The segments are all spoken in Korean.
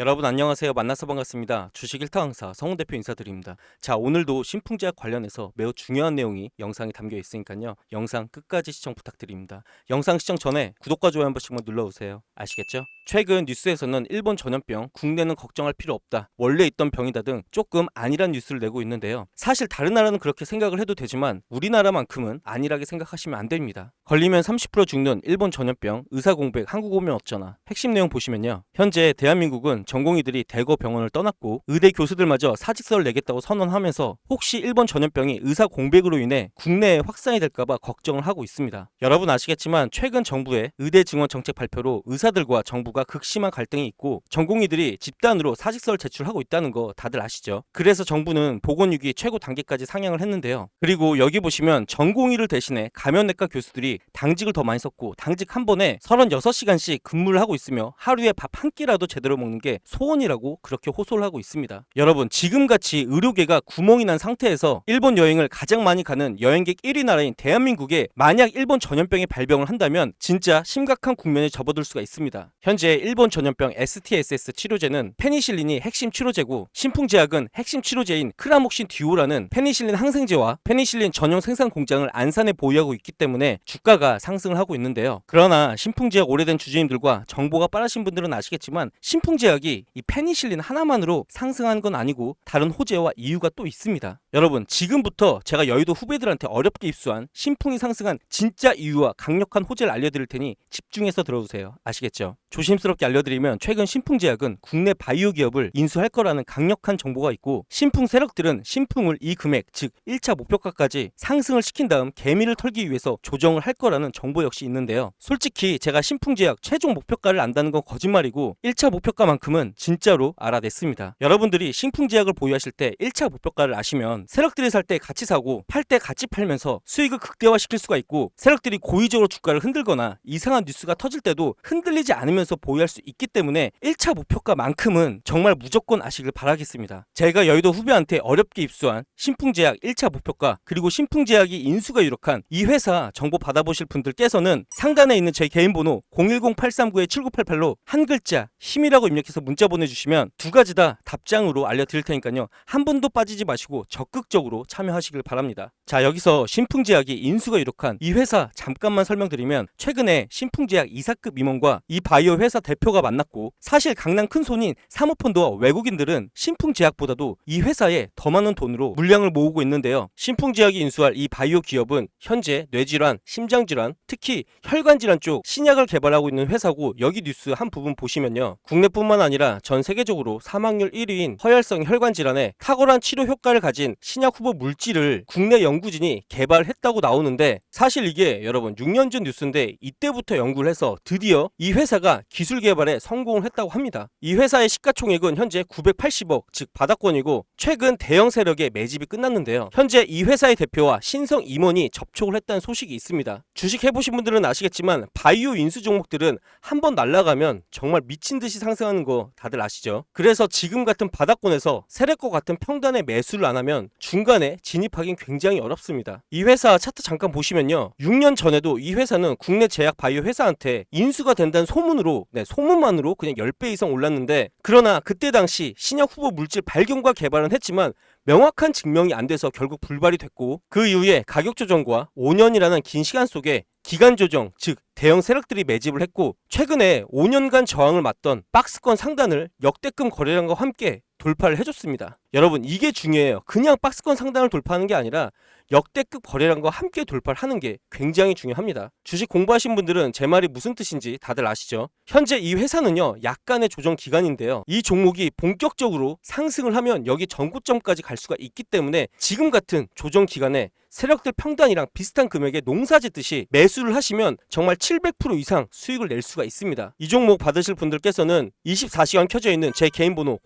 여러분 안녕하세요. 만나서 반갑습니다. 주식 1타 강사 성훈 대표 인사드립니다. 자, 오늘도 신풍제약 관련해서 매우 중요한 내용이 영상에 담겨 있으니까요. 영상 끝까지 시청 부탁드립니다. 영상 시청 전에 구독과 좋아요 한 번씩만 눌러주세요. 아시겠죠? 최근 뉴스에서는 일본 전염병, 국내는 걱정할 필요 없다. 원래 있던 병이다 등 조금 아니란 뉴스를 내고 있는데요. 사실 다른 나라는 그렇게 생각을 해도 되지만 우리나라만큼은 안일하게 생각하시면 안 됩니다. 걸리면 30% 죽는 일본 전염병, 의사 공백, 한국 오면 어쩌나. 핵심 내용 보시면요. 현재 대한민국은 전공의들이 대거 병원을 떠났고 의대 교수들마저 사직서를 내겠다고 선언하면서 혹시 일본 전염병이 의사 공백으로 인해 국내에 확산이 될까봐 걱정을 하고 있습니다. 여러분 아시겠지만 최근 정부의 의대 증원 정책 발표로 의사들과 정부가 극심한 갈등이 있고 전공의들이 집단으로 사직서를 제출하고 있다는 거 다들 아시죠? 그래서 정부는 보건위기 최고 단계까지 상향을 했는데요. 그리고 여기 보시면 전공의를 대신해 감염내과 교수들이 당직을 더 많이 썼고 당직 한 번에 36시간씩 근무를 하고 있으며 하루에 밥 한 끼라도 제대로 먹는 게 소원이라고 그렇게 호소를 하고 있습니다. 여러분 지금같이 의료계가 구멍이 난 상태에서 일본 여행을 가장 많이 가는 여행객 1위 나라인 대한민국에 만약 일본 전염병이 발병을 한다면 진짜 심각한 국면에 접어들 수가 있습니다. 현재 일본 전염병 STSS 치료제는 페니실린이 핵심 치료제고 신풍제약은 핵심 치료제인 크라목신 듀오라는 페니실린 항생제와 페니실린 전용 생산 공장을 안산에 보유하고 있기 때문에 주가가 상승을 하고 있는데요. 그러나 신풍제약 오래된 주주님들과 정보가 빠르신 분들은 아시겠지만 신풍제약 이 이 페니실린 하나만으로 상승한 건 아니고 다른 호재와 이유가 또 있습니다. 여러분 지금부터 제가 여의도 후배들한테 어렵게 입수한 신풍이 상승한 진짜 이유와 강력한 호재를 알려드릴 테니 집중해서 들어주세요. 아시겠죠? 조심스럽게 알려드리면 최근 신풍제약은 국내 바이오 기업을 인수할 거라는 강력한 정보가 있고 신풍 세력들은 신풍을 이 금액 즉 1차 목표가까지 상승을 시킨 다음 개미를 털기 위해서 조정을 할 거라는 정보 역시 있는데요. 솔직히 제가 신풍제약 최종 목표가를 안다는 건 거짓말이고 1차 목표가만큼 은 진짜로 알아냈습니다. 여러분들이 신풍제약을 보유하실 때 1차 목표가를 아시면 세력들이 살 때 같이 사고 팔 때 같이 팔면서 수익을 극대화시킬 수가 있고 세력들이 고의적으로 주가를 흔들거나 이상한 뉴스가 터질 때도 흔들리지 않으면서 보유할 수 있기 때문에 1차 목표가만큼은 정말 무조건 아시길 바라겠습니다. 제가 여의도 후배한테 어렵게 입수한 신풍제약 1차 목표가 그리고 신풍제약이 인수가 유력한 이 회사 정보 받아보실 분들께서는 상단에 있는 제 개인 번호 010-839-7988로 한 글자 힘이라고 입력해서 문자 보내주시면 두 가지 다 답장으로 알려드릴 테니까요. 한 번도 빠지지 마시고 적극적으로 참여하시길 바랍니다. 자 여기서 신풍제약이 인수가 유력한 이 회사 잠깐만 설명드리면 최근에 신풍제약 이사급 임원과 이 바이오 회사 대표가 만났고 사실 강남 큰 손인 사모펀드와 외국인들은 신풍제약보다도 이 회사에 더 많은 돈으로 물량을 모으고 있는데요. 신풍제약이 인수할 이 바이오 기업은 현재 뇌질환, 심장질환, 특히 혈관질환 쪽 신약을 개발하고 있는 회사고 여기 뉴스 한 부분 보시면요. 국내뿐만 아니라 전 세계적으로 사망률 1위인 허혈성 혈관 질환에 탁월한 치료 효과를 가진 신약 후보 물질을 국내 연구진이 개발했다고 나오는데 사실 이게 여러분 6년 전 뉴스인데 이때부터 연구를 해서 드디어 이 회사가 기술 개발에 성공을 했다고 합니다. 이 회사의 시가총액은 현재 980억 즉 바닥권이고 최근 대형 세력의 매집이 끝났는데요. 현재 이 회사의 대표와 신성 임원이 접촉을 했다는 소식이 있습니다. 주식 해보신 분들은 아시겠지만 바이오 인수 종목들은 한 번 날아가면 정말 미친 듯이 상승하는 거 다들 아시죠? 그래서 지금 같은 바닥권에서 세력과 같은 평단의 매수를 안 하면 중간에 진입하긴 굉장히 어렵습니다. 이 회사 차트 잠깐 보시면요. 6년 전에도 이 회사는 국내 제약 바이오 회사한테 인수가 된다는 소문으로 네, 소문만으로 그냥 10배 이상 올랐는데 그러나 그때 당시 신약 후보 물질 발견과 개발은 했지만 명확한 증명이 안 돼서 결국 불발이 됐고 그 이후에 가격 조정과 5년이라는 긴 시간 속에 기간 조정, 즉 대형 세력들이 매집을 했고 최근에 5년간 저항을 맞던 박스권 상단을 역대급 거래량과 함께 돌파를 해줬습니다. 여러분 이게 중요해요. 그냥 박스권 상단을 돌파하는 게 아니라 역대급 거래량과 함께 돌파를 하는 게 굉장히 중요합니다. 주식 공부하신 분들은 제 말이 무슨 뜻인지 다들 아시죠? 현재 이 회사는요 약간의 조정 기간인데요. 이 종목이 본격적으로 상승을 하면 여기 전고점까지 갈 수가 있기 때문에 지금 같은 조정 기간에 세력들 평단이랑 비슷한 금액에 농사 짓듯이 매수를 하시면 정말 700% 이상 수익을 낼 수가 있습니다. 이 종목 받으실 분들께서는 24시간 켜져 있는 제 개인 번호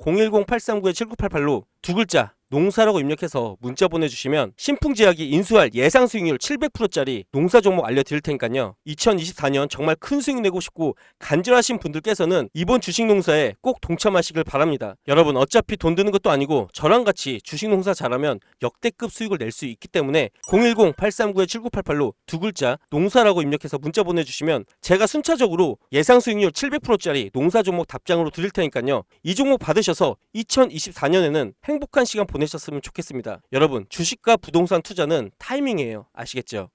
010-839-7988로 두 글자 농사라고 입력해서 문자 보내주시면 신풍제약이 인수할 예상 수익률 700%짜리 농사 종목 알려드릴 테니까요. 2024년 정말 큰 수익 내고 싶고 간절하신 분들께서는 이번 주식 농사에 꼭 동참하시길 바랍니다. 여러분 어차피 돈 드는 것도 아니고 저랑 같이 주식 농사 잘하면 역대급 수익을 낼 수 있기 때문에 010-839-7988로 두 글자 농사라고 입력해서 문자 보내주시면 제가 순차적으로 예상 수익률 700%짜리 농사 종목 답장으로 드릴 테니까요. 이 종목 받으셔서 2024년에는 행복한 시간 보내셨으면 좋겠습니다. 여러분 주식과 부동산 투자는 타이밍이에요. 아시겠죠?